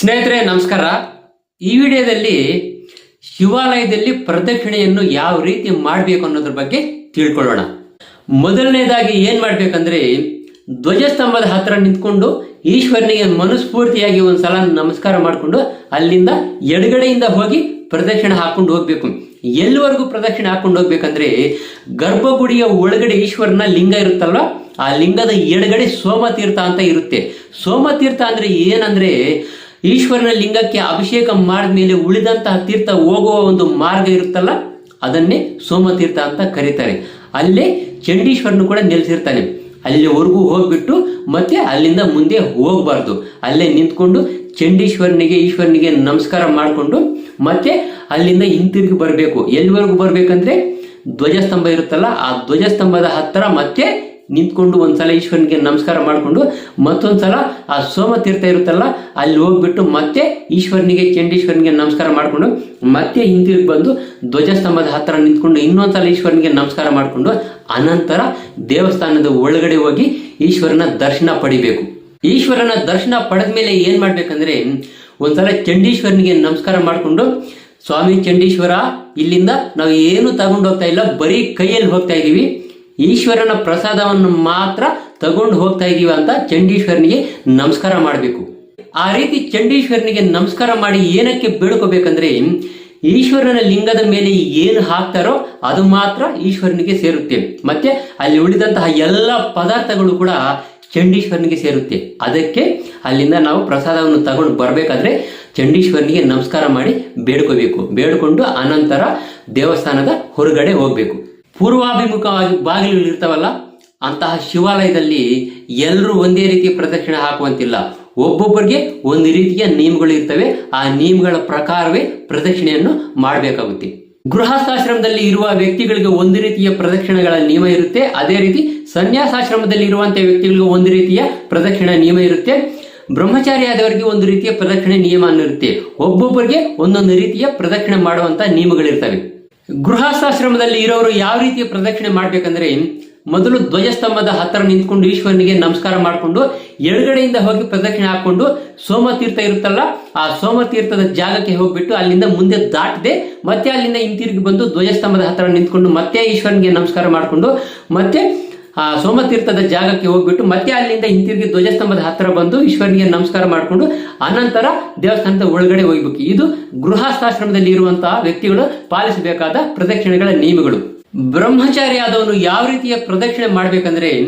ಸ್ನೇಹಿತರೆ, ನಮಸ್ಕಾರ. ಈ ವಿಡಿಯೋದಲ್ಲಿ ಶಿವಾಲಯದಲ್ಲಿ ಪ್ರದಕ್ಷಿಣೆಯನ್ನು ಯಾವ ರೀತಿ ಮಾಡಬೇಕು ಅನ್ನೋದ್ರ ಬಗ್ಗೆ ತಿಳ್ಕೊಳ್ಳೋಣ. ಮೊದಲನೇದಾಗಿ ಏನ್ ಮಾಡ್ಬೇಕಂದ್ರೆ, ಧ್ವಜಸ್ತಂಭದ ಹತ್ರ ನಿಂತ್ಕೊಂಡು ಈಶ್ವರನಿಗೆ ಮನಸ್ಫೂರ್ತಿಯಾಗಿ ಒಂದ್ಸಲ ನಮಸ್ಕಾರ ಮಾಡಿಕೊಂಡು ಅಲ್ಲಿಂದ ಎಡಗಡೆಯಿಂದ ಹೋಗಿ ಪ್ರದಕ್ಷಿಣೆ ಹಾಕೊಂಡು ಹೋಗ್ಬೇಕು. ಎಲ್ಲಿವರೆಗೂ ಪ್ರದಕ್ಷಿಣೆ ಹಾಕೊಂಡು ಹೋಗ್ಬೇಕಂದ್ರೆ, ಗರ್ಭಗುಡಿಯ ಒಳಗಡೆ ಈಶ್ವರನ ಲಿಂಗ ಇರುತ್ತಲ್ವ? ಆ ಲಿಂಗದ ಎಡಗಡೆ ಸೋಮತೀರ್ಥ ಅಂತ ಇರುತ್ತೆ. ಸೋಮತೀರ್ಥ ಅಂದ್ರೆ ಏನಂದ್ರೆ ಈಶ್ವರನ ಲಿಂಗಕ್ಕೆ ಅಭಿಷೇಕ ಮಾಡಿದ ಮೇಲೆ ಉಳಿದಂತಹ ತೀರ್ಥ ಹೋಗುವ ಒಂದು ಮಾರ್ಗ ಇರುತ್ತಲ್ಲ, ಅದನ್ನೇ ಸೋಮತೀರ್ಥ ಅಂತ ಕರೀತಾರೆ. ಅಲ್ಲೇ ಚಂಡೀಶ್ವರನು ಕೂಡ ನಿಲ್ಲಿಸಿರ್ತಾನೆ ಅಲ್ಲಿವರೆಗೂ ಹೋಗ್ಬಿಟ್ಟು ಮತ್ತೆ ಅಲ್ಲಿಂದ ಮುಂದೆ ಹೋಗಬಾರ್ದು. ಅಲ್ಲೇ ನಿಂತ್ಕೊಂಡು ಚಂಡೀಶ್ವರನಿಗೆ, ಈಶ್ವರನಿಗೆ ನಮಸ್ಕಾರ ಮಾಡಿಕೊಂಡು ಮತ್ತೆ ಅಲ್ಲಿಂದ ಹಿಂತಿರುಗಿ ಬರಬೇಕು. ಎಲ್ಲಿವರೆಗೂ ಬರಬೇಕಂದ್ರೆ ಧ್ವಜಸ್ತಂಭ ಇರುತ್ತಲ್ಲ, ಆ ಧ್ವಜಸ್ತಂಭದ ಹತ್ತಿರ ಮತ್ತೆ ನಿಂತ್ಕೊಂಡು ಒಂದ್ಸಲ ಈಶ್ವರನಿಗೆ ನಮಸ್ಕಾರ ಮಾಡಿಕೊಂಡು ಮತ್ತೊಂದ್ಸಲ ಆ ಸೋಮ ತೀರ್ಥ ಇರುತ್ತಲ್ಲ, ಅಲ್ಲಿ ಹೋಗ್ಬಿಟ್ಟು ಮತ್ತೆ ಈಶ್ವರನಿಗೆ, ಚಂಡೀಶ್ವರನಿಗೆ ನಮಸ್ಕಾರ ಮಾಡಿಕೊಂಡು ಮತ್ತೆ ಹಿಂತಿರುಗಿ ಬಂದು ಧ್ವಜಸ್ತಂಭದ ಹತ್ತಿರ ನಿಂತ್ಕೊಂಡು ಇನ್ನೊಂದ್ಸಲ ಈಶ್ವರನಿಗೆ ನಮಸ್ಕಾರ ಮಾಡಿಕೊಂಡು ಅನಂತರ ದೇವಸ್ಥಾನದ ಒಳಗಡೆ ಹೋಗಿ ಈಶ್ವರನ ದರ್ಶನ ಪಡಿಬೇಕು. ಈಶ್ವರನ ದರ್ಶನ ಪಡೆದ ಮೇಲೆ ಏನ್ ಮಾಡ್ಬೇಕಂದ್ರೆ, ಒಂದ್ಸಲ ಚಂಡೀಶ್ವರನಿಗೆ ನಮಸ್ಕಾರ ಮಾಡಿಕೊಂಡು, ಸ್ವಾಮಿ ಚಂಡೀಶ್ವರ, ಇಲ್ಲಿಂದ ನಾವು ಏನು ತಗೊಂಡು ಹೋಗ್ತಾ ಇಲ್ಲ, ಬರೀ ಕೈಯಲ್ಲಿ ಹೋಗ್ತಾ ಇದೀವಿ. ಈಶ್ವರನ ಪ್ರಸಾದವನ್ನು ಮಾತ್ರ ತಗೊಂಡು ಹೋಗ್ತಾ ಇದೀವಿ ಅಂತ ಚಂಡೀಶ್ವರನಿಗೆ ನಮಸ್ಕಾರ ಮಾಡಬೇಕು. ಆ ರೀತಿ ಚಂಡೀಶ್ವರನಿಗೆ ನಮಸ್ಕಾರ ಮಾಡಿ ಏನಕ್ಕೆ ಬೇಡ್ಕೋಬೇಕಂದ್ರೆ ಈಶ್ವರನ ಲಿಂಗದ ಮೇಲೆ ಏನು ಹಾಕ್ತಾರೋ ಅದು ಮಾತ್ರ ಈಶ್ವರನಿಗೆ ಸೇರುತ್ತೆ. ಮತ್ತೆ ಅಲ್ಲಿ ಉಳಿದಂತಹ ಎಲ್ಲ ಪದಾರ್ಥಗಳು ಕೂಡ ಚಂಡೀಶ್ವರನಿಗೆ ಸೇರುತ್ತೆ. ಅದಕ್ಕೆ ಅಲ್ಲಿಂದ ನಾವು ಪ್ರಸಾದವನ್ನು ತಗೊಂಡು ಬರಬೇಕಾದ್ರೆ ಚಂಡೀಶ್ವರನಿಗೆ ನಮಸ್ಕಾರ ಮಾಡಿ ಬೇಡ್ಕೋಬೇಕು. ಬೇಡ್ಕೊಂಡು ಅನಂತರ ದೇವಸ್ಥಾನದ ಹೊರಗಡೆ ಹೋಗ್ಬೇಕು. ಪೂರ್ವಾಭಿಮುಖವಾಗಿ ಬಾಗಿಲು ಇರ್ತಾವಲ್ಲ, ಅಂತಹ ಶಿವಾಲಯದಲ್ಲಿ ಎಲ್ಲರೂ ಒಂದೇ ರೀತಿ ಪ್ರದಕ್ಷಿಣೆ ಹಾಕುವಂತಿಲ್ಲ. ಒಬ್ಬೊಬ್ಬರಿಗೆ ಒಂದು ರೀತಿಯ ನಿಯಮಗಳು ಇರ್ತವೆ. ಆ ನಿಯಮಗಳ ಪ್ರಕಾರವೇ ಪ್ರದಕ್ಷಿಣೆಯನ್ನು ಮಾಡಬೇಕಾಗುತ್ತೆ. ಗೃಹಸ್ಥಾಶ್ರಮದಲ್ಲಿ ಇರುವ ವ್ಯಕ್ತಿಗಳಿಗೆ ಒಂದು ರೀತಿಯ ಪ್ರದಕ್ಷಿಣೆಗಳ ನಿಯಮ ಇರುತ್ತೆ. ಅದೇ ರೀತಿ ಸನ್ಯಾಸಾಶ್ರಮದಲ್ಲಿ ಇರುವಂತಹ ವ್ಯಕ್ತಿಗಳಿಗೆ ಒಂದು ರೀತಿಯ ಪ್ರದಕ್ಷಿಣೆ ನಿಯಮ ಇರುತ್ತೆ. ಬ್ರಹ್ಮಚಾರಿ ಆದವರಿಗೆ ಒಂದು ರೀತಿಯ ಪ್ರದಕ್ಷಿಣೆ ನಿಯಮ ಅನ್ನಿರುತ್ತೆ. ಒಬ್ಬೊಬ್ಬರಿಗೆ ಒಂದೊಂದು ರೀತಿಯ ಪ್ರದಕ್ಷಿಣೆ ಮಾಡುವಂತಹ ನಿಯಮಗಳಿರ್ತವೆ. ಗೃಹಸ್ಥಾಶ್ರಮದಲ್ಲಿ ಇರೋರು ಯಾವ ರೀತಿಯ ಪ್ರದಕ್ಷಿಣೆ ಮಾಡ್ಬೇಕಂದ್ರೆ ಮೊದಲು ಧ್ವಜಸ್ತಂಭದ ಹತ್ತಿರ ನಿಂತ್ಕೊಂಡು ಈಶ್ವರನಿಗೆ ನಮಸ್ಕಾರ ಮಾಡಿಕೊಂಡು ಎಡಗಡೆಯಿಂದ ಹೋಗಿ ಪ್ರದಕ್ಷಿಣೆ ಹಾಕೊಂಡು ಸೋಮತೀರ್ಥ ಇರುತ್ತಲ್ಲ, ಆ ಸೋಮತೀರ್ಥದ ಜಾಗಕ್ಕೆ ಹೋಗ್ಬಿಟ್ಟು ಅಲ್ಲಿಂದ ಮುಂದೆ ದಾಟದೆ. ಮತ್ತೆ ಅಲ್ಲಿಂದ ಹಿಂತಿರುಗಿ ಬಂದು ಧ್ವಜಸ್ತಂಭದ ಹತ್ತಿರ ನಿಂತ್ಕೊಂಡು ಮತ್ತೆ ಈಶ್ವರನಿಗೆ ನಮಸ್ಕಾರ ಮಾಡಿಕೊಂಡು ಮತ್ತೆ ಆ, ಸೋಮತೀರ್ಥದ ಜಾಗಕ್ಕೆ ಹೋಗ್ಬಿಟ್ಟು ಮತ್ತೆ ಅಲ್ಲಿಂದ ಹಿಂತಿರುಗಿ ಧ್ವಜಸ್ತಂಭದ ಹತ್ತಿರ ಬಂದು ಈಶ್ವರನಿಗೆ ನಮಸ್ಕಾರ ಮಾಡಿಕೊಂಡು ಅನಂತರ ದೇವಸ್ಥಾನದ ಒಳಗಡೆ ಹೋಗ್ಬೇಕು. ಇದು ಗೃಹಸ್ಥಾಶ್ರಮದಲ್ಲಿ ಇರುವಂತಹ ವ್ಯಕ್ತಿಗಳು ಪಾಲಿಸಬೇಕಾದ ಪ್ರದಕ್ಷಿಣೆಗಳ ನಿಯಮಗಳು. ಬ್ರಹ್ಮಚಾರಿ ಆದವನು ಯಾವ ರೀತಿಯ ಪ್ರದಕ್ಷಿಣೆ ಮಾಡಬೇಕಂದ್ರೆ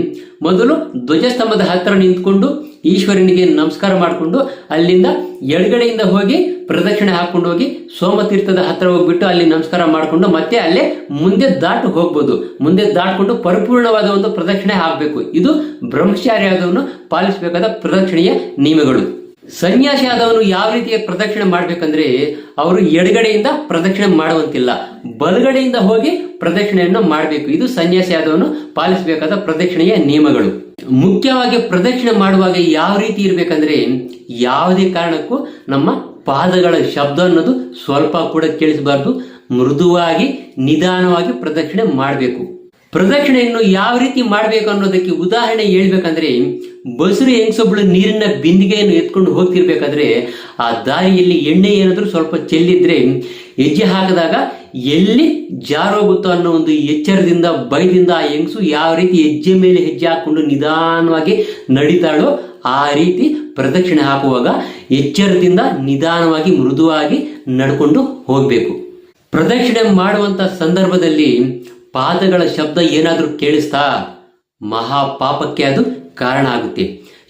ಮೊದಲು ಧ್ವಜಸ್ತಂಭದ ಹತ್ತಿರ ನಿಂತ್ಕೊಂಡು ಈಶ್ವರನಿಗೆ ನಮಸ್ಕಾರ ಮಾಡಿಕೊಂಡು ಅಲ್ಲಿಂದ ಎಡಗಡೆಯಿಂದ ಹೋಗಿ ಪ್ರದಕ್ಷಿಣೆ ಹಾಕೊಂಡು ಹೋಗಿ ಸೋಮತೀರ್ಥದ ಹತ್ತಿರ ಹೋಗ್ಬಿಟ್ಟು ಅಲ್ಲಿ ನಮಸ್ಕಾರ ಮಾಡಿಕೊಂಡು ಮತ್ತೆ ಅಲ್ಲೇ ಮುಂದೆ ದಾಟು ಹೋಗ್ಬೋದು. ಮುಂದೆ ದಾಟ್ಕೊಂಡು ಪರಿಪೂರ್ಣವಾದ ಒಂದು ಪ್ರದಕ್ಷಿಣೆ ಹಾಕಬೇಕು. ಇದು ಬ್ರಹ್ಮಚಾರಿ ಆದವನು ಪಾಲಿಸಬೇಕಾದ ಪ್ರದಕ್ಷಿಣೆಯ ನಿಯಮಗಳು. ಸನ್ಯಾಸಿ ಆದವನು ಯಾವ ರೀತಿಯ ಪ್ರದಕ್ಷಿಣೆ ಮಾಡ್ಬೇಕಂದ್ರೆ ಅವರು ಎಡಗಡೆಯಿಂದ ಪ್ರದಕ್ಷಿಣೆ ಮಾಡುವಂತಿಲ್ಲ. ಬಲಗಡೆಯಿಂದ ಹೋಗಿ ಪ್ರದಕ್ಷಿಣೆಯನ್ನು ಮಾಡಬೇಕು. ಇದು ಸನ್ಯಾಸಿ ಆದವನು ಪಾಲಿಸಬೇಕಾದ ಪ್ರದಕ್ಷಿಣೆಯ ನಿಯಮಗಳು. ಮುಖ್ಯವಾಗಿ ಪ್ರದಕ್ಷಿಣೆ ಮಾಡುವಾಗ ಯಾವ ರೀತಿ ಇರಬೇಕಂದ್ರೆ ಯಾವುದೇ ಕಾರಣಕ್ಕೂ ನಮ್ಮ ಪಾದಗಳ ಶಬ್ದ ಅನ್ನೋದು ಸ್ವಲ್ಪ ಕೂಡ ಕೇಳಿಸಬಾರ್ದು. ಮೃದುವಾಗಿ ನಿಧಾನವಾಗಿ ಪ್ರದಕ್ಷಿಣೆ ಮಾಡಬೇಕು. ಪ್ರದಕ್ಷಿಣೆಯನ್ನು ಯಾವ ರೀತಿ ಮಾಡಬೇಕು ಅನ್ನೋದಕ್ಕೆ ಉದಾಹರಣೆ ಹೇಳ್ಬೇಕಂದ್ರೆ, ಬಸರು ಹೆಂಗಸೊಬ್ಳು ನೀರಿನ ಬಿಂದಿಗೆಯನ್ನು ಎತ್ಕೊಂಡು ಹೋಗ್ತಿರ್ಬೇಕಾದ್ರೆ, ಆ ದಾರಿಯಲ್ಲಿ ಎಣ್ಣೆ ಏನಾದ್ರೂ ಸ್ವಲ್ಪ ಚೆಲ್ಲಿದ್ರೆ, ಹೆಜ್ಜೆ ಹಾಕಿದಾಗ ಎಲ್ಲಿ ಜಾರೋಗುತ್ತೋ ಅನ್ನೋ ಒಂದು ಎಚ್ಚರದಿಂದ, ಭಯದಿಂದ ಆ ಹೆಂಗಸು ಯಾವ ರೀತಿ ಹೆಜ್ಜೆ ಮೇಲೆ ಹೆಜ್ಜೆ ಹಾಕೊಂಡು ನಿಧಾನವಾಗಿ ನಡೀತಾಳೋ ಆ ರೀತಿ ಪ್ರದಕ್ಷಿಣೆ ಹಾಕುವಾಗ ಎಚ್ಚರದಿಂದ ನಿಧಾನವಾಗಿ ಮೃದುವಾಗಿ ನಡ್ಕೊಂಡು ಹೋಗಬೇಕು. ಪ್ರದಕ್ಷಿಣೆ ಮಾಡುವಂತ ಸಂದರ್ಭದಲ್ಲಿ ಪಾದಗಳ ಶಬ್ದ ಏನಾದರೂ ಕೇಳಿಸ್ತಾ ಮಹಾ ಪಾಪಕ್ಕೆ ಅದು ಕಾರಣ ಆಗುತ್ತೆ.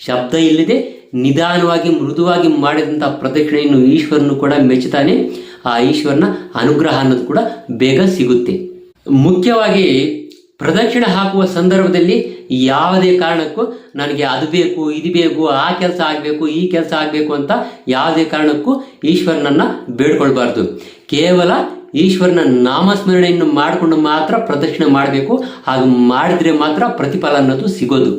ಶಬ್ದ ಇಲ್ಲದೆ ನಿಧಾನವಾಗಿ ಮೃದುವಾಗಿ ಮಾಡಿದಂಥ ಪ್ರದಕ್ಷಿಣೆಯನ್ನು ಈಶ್ವರನು ಕೂಡ ಮೆಚ್ಚುತ್ತಾನೆ. ಆ ಈಶ್ವರನ ಅನುಗ್ರಹ ಅನ್ನೋದು ಕೂಡ ಬೇಗ ಸಿಗುತ್ತೆ. ಮುಖ್ಯವಾಗಿ ಪ್ರದಕ್ಷಿಣೆ ಹಾಕುವ ಸಂದರ್ಭದಲ್ಲಿ ಯಾವುದೇ ಕಾರಣಕ್ಕೂ ನನಗೆ ಅದು ಬೇಕು, ಇದು ಬೇಕು, ಆ ಕೆಲಸ ಆಗಬೇಕು, ಈ ಕೆಲಸ ಆಗಬೇಕು ಅಂತ ಯಾವುದೇ ಕಾರಣಕ್ಕೂ ಈಶ್ವರನನ್ನು ಬೇಡ್ಕೊಳ್ಬಾರ್ದು. ಕೇವಲ ಈಶ್ವರನ ನಾಮಸ್ಮರಣೆಯನ್ನು ಮಾಡಿಕೊಂಡು ಮಾತ್ರ ಪ್ರದಕ್ಷಿಣೆ ಮಾಡಬೇಕು ಹಾಗೂ ಮಾಡಿದ್ರೆ ಮಾತ್ರ ಪ್ರತಿಫಲ ಅನ್ನೋದು ಸಿಗೋದು.